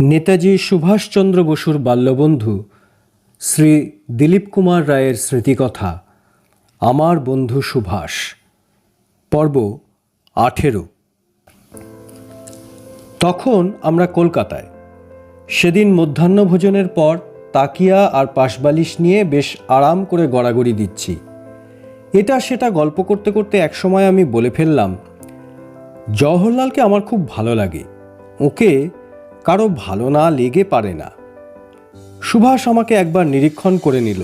নেতাজি সুভাষচন্দ্র বসুর বাল্যবন্ধু শ্রী দিলীপ কুমার রায়ের স্মৃতিকথা, আমার বন্ধু সুভাষ, পর্ব আঠেরো। তখন আমরা কলকাতায়। সেদিন মধ্যাহ্নভোজনের পর তাকিয়া আর পাশবালিশ নিয়ে বেশ আরাম করে গড়াগড়ি দিচ্ছি। এটা সেটা গল্প করতে করতে একসময় আমি বলে ফেললাম, জওহরলালকে আমার খুব ভালো লাগে। ওকে কারও ভালো না লেগে পারে না। সুভাষ আমাকে একবার নিরীক্ষণ করে নিল।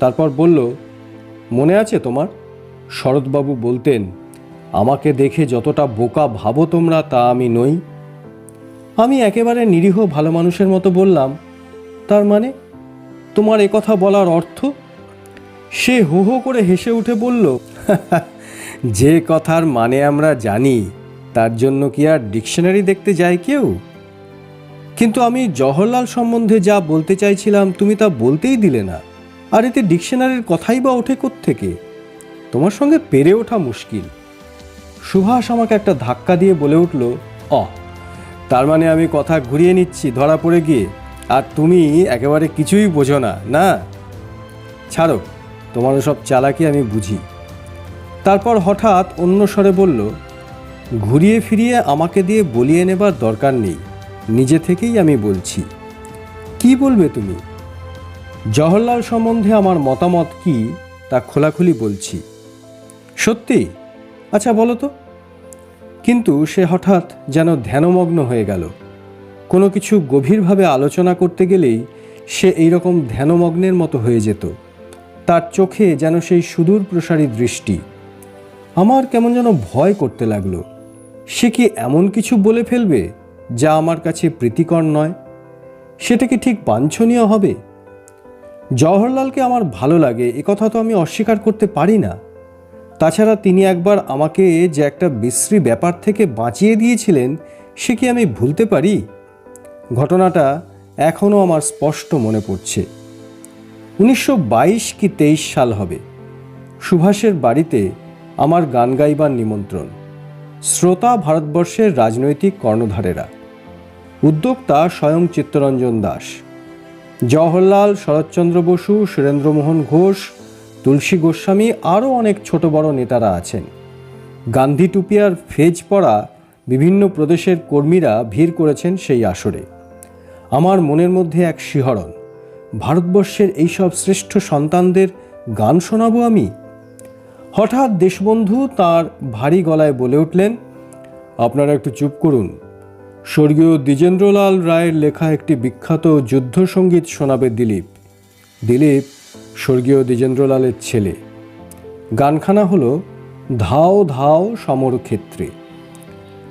তারপর বলল, মনে আছে তোমার? শরৎবাবু বলতেন, আমাকে দেখে যতটা বোকা ভাবো তোমরা, তা আমি নই আমি একেবারে নিরীহ ভালো মানুষের মতো বললাম, তার মানে? তোমার কথা বলার অর্থ সে হো হো করে হেসে উঠে বলল, যে কথার মানে আমরা জানি, তার জন্য কি আর ডিকশনারি দেখতে যায় কেউ? কিন্তু আমি জওহরলাল সম্বন্ধে যা বলতে চাইছিলাম তুমি তা বলতেই দিলে না। আর এতে ডিকশনারির কথাই বা ওঠে থেকে তোমার সঙ্গে পেরে ওঠা মুশকিল। সুভাষ আমাকে একটা ধাক্কা দিয়ে বলে উঠল, অ, তার মানে আমি কথা ঘুরিয়ে নিচ্ছি ধরা পড়ে গিয়ে। আর তুমি একেবারে কিছুই বোঝো না না? ছাড়ো, তোমার সব চালাকি আমি বুঝি। তারপর হঠাৎ অন্য স্বরে বলল, ঘুরিয়ে ফিরিয়ে আমাকে দিয়ে বলিয়ে নেবার দরকার নেই। নিজে থেকেই আমি বলছি। কি বলবে তুমি? জওহরলাল সম্বন্ধে আমার মতামত কি তা খোলাখুলি বলছি। সত্যি? আচ্ছা বলো তো। কিন্তু সে হঠাৎ যেন ধ্যানমগ্ন হয়ে গেল। কোনো কিছু গভীরভাবে আলোচনা করতে গেলেই সে এইরকম ধ্যানমগ্নের মতো হয়ে যেত। তার চোখে যেন সেই সুদূর প্রসারী দৃষ্টি। আমার কেমন যেন ভয় করতে লাগল। সে কি এমন কিছু বলে ফেলবে? যা আমার কাছে প্রীতিকর নয়, সেটা কি ঠিক বাঞ্ছনীয় হবে? জওহরলালকে আমার ভালো লাগে কথা তো আমি অস্বীকার করতে পারি না। তাছাড়া তিনি একবার আমাকে যে একটা বিশ্রী ব্যাপার থেকে বাঁচিয়ে দিয়েছিলেন, সে কি আমি ভুলতে পারি? ঘটনাটা এখনও আমার স্পষ্ট মনে পড়ছে। উনিশশো বাইশ কি তেইশ সাল হবে। সুভাষের বাড়িতে আমার গান গাইবার নিমন্ত্রণ। শ্রোতা ভারতবর্ষের রাজনৈতিক কর্ণধারেরা। উদ্যোক্তা স্বয়ং চিত্তরঞ্জন দাস, জওহরলাল শরৎচন্দ্র বসু সুরেন্দ্রমোহন ঘোষ, তুলসী গোস্বামী, আরও অনেক ছোট বড় নেতারা আছেন। গান্ধী টুপিয়ার ফেজ পড়া বিভিন্ন প্রদেশের কর্মীরা ভিড় করেছেন সেই আসরে। আমার মনের মধ্যে এক শিহরণ, ভারতবর্ষের এইসব শ্রেষ্ঠ সন্তানদের গান শোনাবো আমি? হঠাৎ দেশবন্ধু তার ভারী গলায় বলে উঠলেন, আপনারা একটু চুপ করুন স্বর্গীয় দ্বিজেন্দ্রলাল রায়ের লেখা একটি বিখ্যাত যুদ্ধসঙ্গীত শোনাবে দিলীপ। দিলীপ স্বর্গীয় দ্বিজেন্দ্রলালের ছেলে। গানখানা হলো ধাও ধাও সমরক্ষেত্রে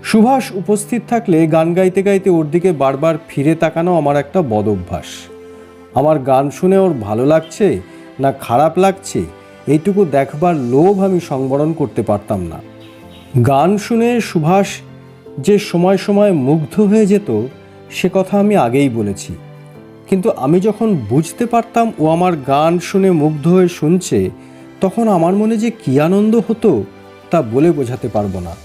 সুভাষ উপস্থিত থাকলে গান গাইতে গাইতে ওর দিকে বারবার ফিরে তাকানো আমার একটা বদ অভ্যাস আমার গান শুনে ওর ভালো লাগছে না খারাপ লাগছে, এইটুকু দেখবার লোভ আমি সংবরণ করতে পারতাম না। গান শুনে সুভাষ যে সময় সময় মুগ্ধ হয়ে যেত, সে কথা আমি আগেই বলেছি। কিন্তু আমি যখন বুঝতে পারতাম ও আমার গান শুনে মুগ্ধ হয়ে শুনছে, তখন আমার মনে যে কী আনন্দ হতো তা বলে বোঝাতে পারব না।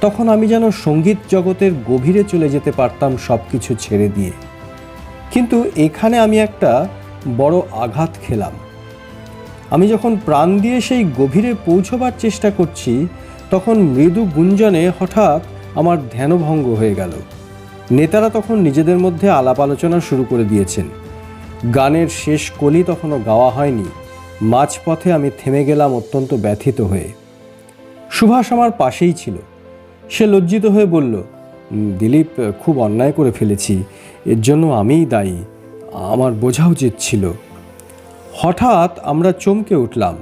তখন আমি যেন সংগীত জগতের গভীরে চলে যেতে পারতাম সব কিছু ছেড়ে দিয়ে। কিন্তু এখানে আমি একটা বড় আঘাত খেলাম। আমি যখন প্রাণ দিয়ে সেই গভীরে পৌঁছবার চেষ্টা করছি, তখন মৃদু গুঞ্জনে হঠাৎ আমার ধ্যানভঙ্গ হয়ে গেল। নেতারা তখন নিজেদের মধ্যে আলাপ আলোচনা শুরু করে দিয়েছেন। গানের শেষ কলি তখনও গাওয়া হয়নি। মাঝপথে আমি থেমে গেলাম অত্যন্ত ব্যথিত হয়ে। সুভাষ আমার পাশেই ছিল। সে লজ্জিত হয়ে বলল দিলীপ, খুব অন্যায় করে ফেলেছি। এর জন্য আমিই দায়ী। আমার বোঝা উচিত ছিল। হঠাৎ আমরা চমকে উঠলাম।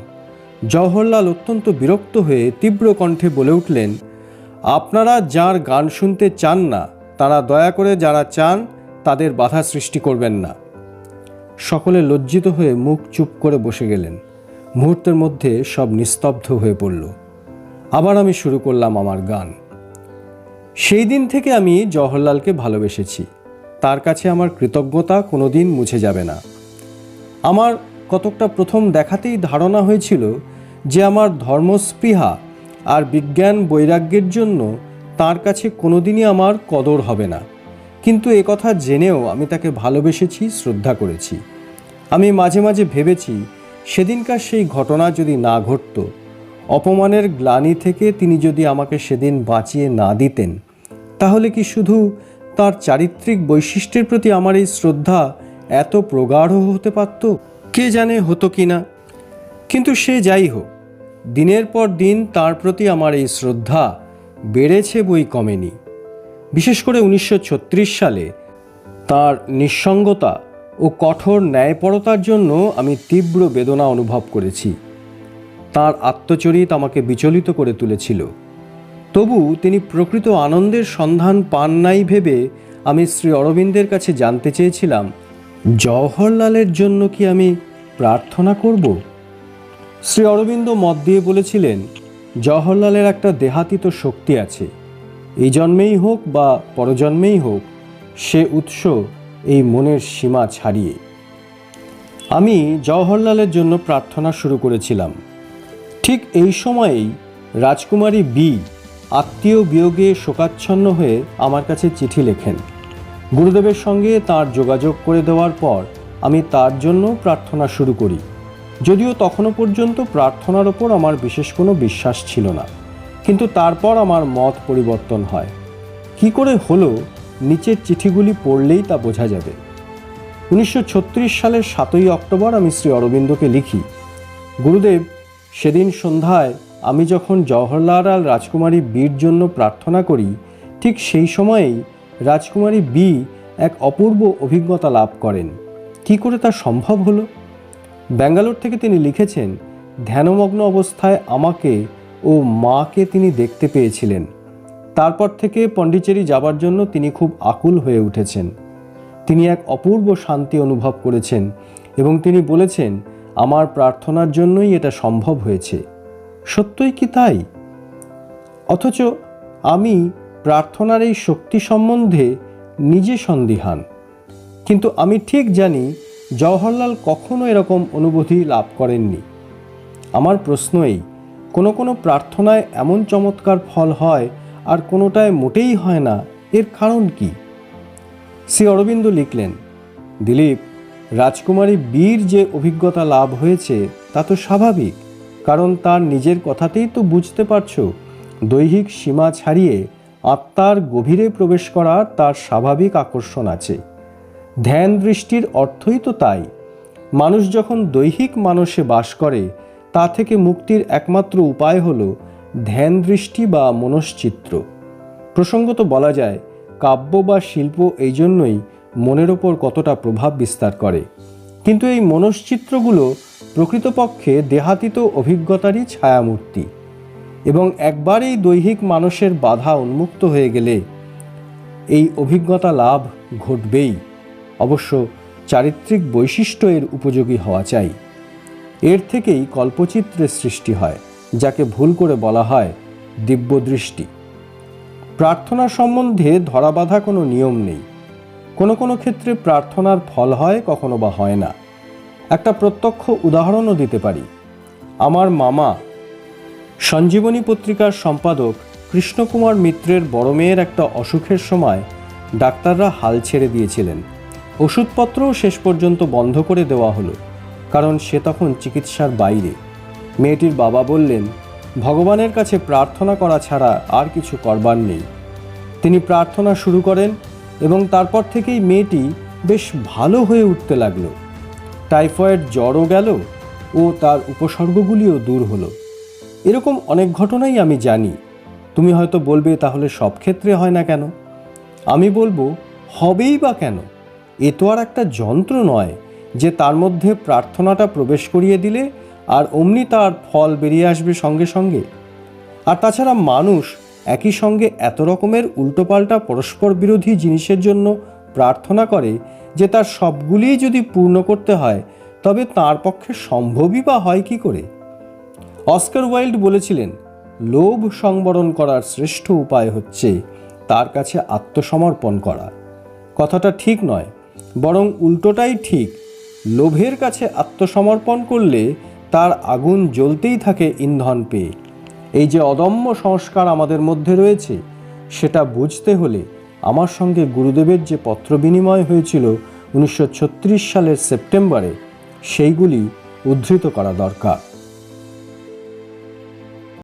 জওহরলাল অত্যন্ত বিরক্ত হয়ে তীব্র কণ্ঠে বলে উঠলেন আপনারা যার গান শুনতে চান না, তারা দয়া করে যারা চান, তাদের বাধা সৃষ্টি করবেন না। সকলে লজ্জিত হয়ে মুখ চুপ করে বসে গেলেন। মুহূর্তের মধ্যে সব নিস্তব্ধ হয়ে পড়ল। আবার আমি শুরু করলাম আমার গান। সেই দিন থেকে আমি জওহরলালকে ভালোবেসেছি। তার কাছে আমার কৃতজ্ঞতা কোনোদিন মুছে যাবে না। আমার কতকটা প্রথম দেখাতেই ধারণা হয়েছিল যে আমার ধর্মস্পৃহা আর বিজ্ঞান বৈরাগ্যের জন্য তার কাছে কোনোদিনই আমার কদর হবে না। কিন্তু এ কথা জেনেও আমি তাকে ভালোবেসেছি, শ্রদ্ধা করেছি। আমি মাঝে মাঝে ভেবেছি, সেদিনকার সেই ঘটনা যদি না ঘটত, অপমানের গ্লানি থেকে তিনি যদি আমাকে সেদিন বাঁচিয়ে না দিতেন, তাহলে কি শুধু তার চারিত্রিক বৈশিষ্ট্যের প্রতি আমার এই শ্রদ্ধা এত প্রগাঢ় হতে পারত? কে জানে হতো কি না কিন্তু সে যাই হোক দিনের পর দিন তার প্রতি আমার এই শ্রদ্ধা বেড়েছে বই কমেনি। বিশেষ করে উনিশশো ছত্রিশ সালে তার নিঃসঙ্গতা ও কঠোর ন্যায়পরতার জন্য আমি তীব্র বেদনা অনুভব করেছি। তার আত্মচরিত আমাকে বিচলিত করে তুলেছিল। তবু তিনি প্রকৃত আনন্দের সন্ধান পান নাই ভেবে আমি শ্রী অরবিন্দের কাছে জানতে চেয়েছিলাম, জওহরলালের জন্য কি আমি প্রার্থনা করব? শ্রী অরবিন্দ মত দিয়ে বলেছিলেন, জওহরলালের একটা দেহাতীত শক্তি আছে। এই জন্মেই হোক বা পরজন্মেই হোক, সে উৎস এই মনের সীমা ছাড়িয়ে। আমি জওহরলালের জন্য প্রার্থনা শুরু করেছিলাম। ঠিক এই সময়েই রাজকুমারী বি আত্মীয় বিয়োগে শোকাচ্ছন্ন হয়ে আমার কাছে চিঠি লেখেন। গুরুদেবের সঙ্গে তার যোগাযোগ করে দেওয়ার পর আমি তার জন্য প্রার্থনা শুরু করি। যদিও তখনও পর্যন্ত প্রার্থনার ওপর আমার বিশেষ কোনো বিশ্বাস ছিল না। কিন্তু তারপর আমার মত পরিবর্তন হয়। কি করে হলো, নিচের চিঠিগুলি পড়লেই তা বোঝা যাবে। উনিশশো ছত্রিশ সালের সাতই অক্টোবর আমি শ্রী অরবিন্দকে লিখি, গুরুদেব, সেদিন সন্ধ্যায় আমি যখন জওহরলাল রাজকুমারী বীর জন্য প্রার্থনা করি, ঠিক সেই সময়েই রাজকুমারী বি এক অপূর্ব অভিজ্ঞতা লাভ করেন। কি করে তা সম্ভব হলো? ব্যাঙ্গালোর থেকে তিনি লিখেছেন, ধ্যানমগ্ন অবস্থায় আমাকে ও মাকে তিনি দেখতে পেয়েছিলেন। তারপর থেকে পণ্ডিচেরি যাবার জন্য তিনি খুব আকুল হয়ে উঠেছেন। তিনি এক অপূর্ব শান্তি অনুভব করেছেন এবং তিনি বলেছেন, আমার প্রার্থনার জন্যই এটা সম্ভব হয়েছে। সত্যই কি তাই? অথচ আমি প্রার্থনার এই শক্তি সম্বন্ধে নিজে সন্দিহান। কিন্তু আমি ঠিক জানি জওহরলাল কখনো এরকম অনুভূতি লাভ করেননি। আমার প্রশ্ন এই কোনো কোনো প্রার্থনায় এমন চমৎকার ফল হয় আর কোনোটায় মোটেই হয় না, এর কারণ কি? শ্রী অরবিন্দ লিখলেন, দিলীপ, রাজকুমারী বীর যে অভিজ্ঞতা লাভ হয়েছে, তা তো স্বাভাবিক, কারণ তার নিজের কথাতেই তো বুঝতে পারছ, দৈহিক সীমা ছাড়িয়ে আত্মার গভীরে প্রবেশ করার তার স্বাভাবিক আকর্ষণ আছে। ধ্যান দৃষ্টির অর্থই তো তাই। মানুষ যখন দৈহিক মানসে বাস করে, তা থেকে মুক্তির একমাত্র উপায় হল ধ্যান দৃষ্টি বা মনশ্চিত্র। প্রসঙ্গত বলা যায়, কাব্য বা শিল্প এই জন্যই মনের ওপর কতটা প্রভাব বিস্তার করে। কিন্তু এই মনশ্চিত্রগুলো প্রকৃতপক্ষে দেহাতীত অভিজ্ঞতারই ছায়ামূর্তি। এবং একবার এই দৈহিক মানুষের বাধা উন্মুক্ত হয়ে গেলে এই অভিজ্ঞতা লাভ ঘটবেই। অবশ্য চারিত্রিক বৈশিষ্ট্য এর উপযোগী হওয়া চাই। এর থেকেই কল্পচিত্রের সৃষ্টি হয়, যাকে ভুল করে বলা হয় দিব্যদৃষ্টি। প্রার্থনা সম্বন্ধে ধরাবাঁধা কোনো নিয়ম নেই। কোনো কোনো ক্ষেত্রে প্রার্থনার ফল হয়, কখনো বা হয় না। একটা প্রত্যক্ষ উদাহরণও দিতে পারি। আমার মামা, সঞ্জীবনী পত্রিকার সম্পাদক কৃষ্ণকুমার মিত্রের বড় মেয়ের একটা অসুখের সময় ডাক্তাররা হাল ছেড়ে দিয়েছিলেন। ওষুধপত্রও শেষ পর্যন্ত বন্ধ করে দেওয়া হলো, কারণ সে তখন চিকিৎসার বাইরে। মেয়েটির বাবা বললেন, ভগবানের কাছে প্রার্থনা করা ছাড়া আর কিছু করবার নেই। তিনি প্রার্থনা শুরু করেন এবং তারপর থেকেই মেয়েটি বেশ ভালো হয়ে উঠতে লাগল। টাইফয়েড জ্বরও গেল ও তার উপসর্গগুলিও দূর হলো। এরকম অনেক ঘটনাই আমি জানি। তুমি হয়তো বলবে, তাহলে সব ক্ষেত্রে হয় না কেন? আমি বলব, হবেই বা কেন? এ তো আর একটা যন্ত্র নয় যে তার মধ্যে প্রার্থনাটা প্রবেশ করিয়ে দিলে আর অমনি তার ফল বেরিয়ে আসবে সঙ্গে সঙ্গে। আর তাছাড়া মানুষ একই সঙ্গে এত রকমের উল্টোপাল্টা পরস্পর বিরোধী জিনিসের জন্য প্রার্থনা করে যে তার সবগুলিই যদি পূর্ণ করতে হয়, তবে তার পক্ষে সম্ভবই বা হয় কি করে? অস্কার ওয়াইল্ড বলেছিলেন, লোভ সংবরণ করার শ্রেষ্ঠ উপায় হচ্ছে তার কাছে আত্মসমর্পণ করা। কথাটা ঠিক নয়। বরং উল্টোটাই ঠিক। লোভের কাছে আত্মসমর্পণ করলে তার আগুন জ্বলতেই থাকে ইন্ধন পেয়ে। এই যে অদম্য সংস্কার আমাদের মধ্যে রয়েছে, সেটা বুঝতে হলে আমার সঙ্গে গুরুদেবের যে পত্র বিনিময় হয়েছিল উনিশশো ছত্রিশ সালের সেপ্টেম্বরে, সেইগুলি উদ্ধৃত করা দরকার।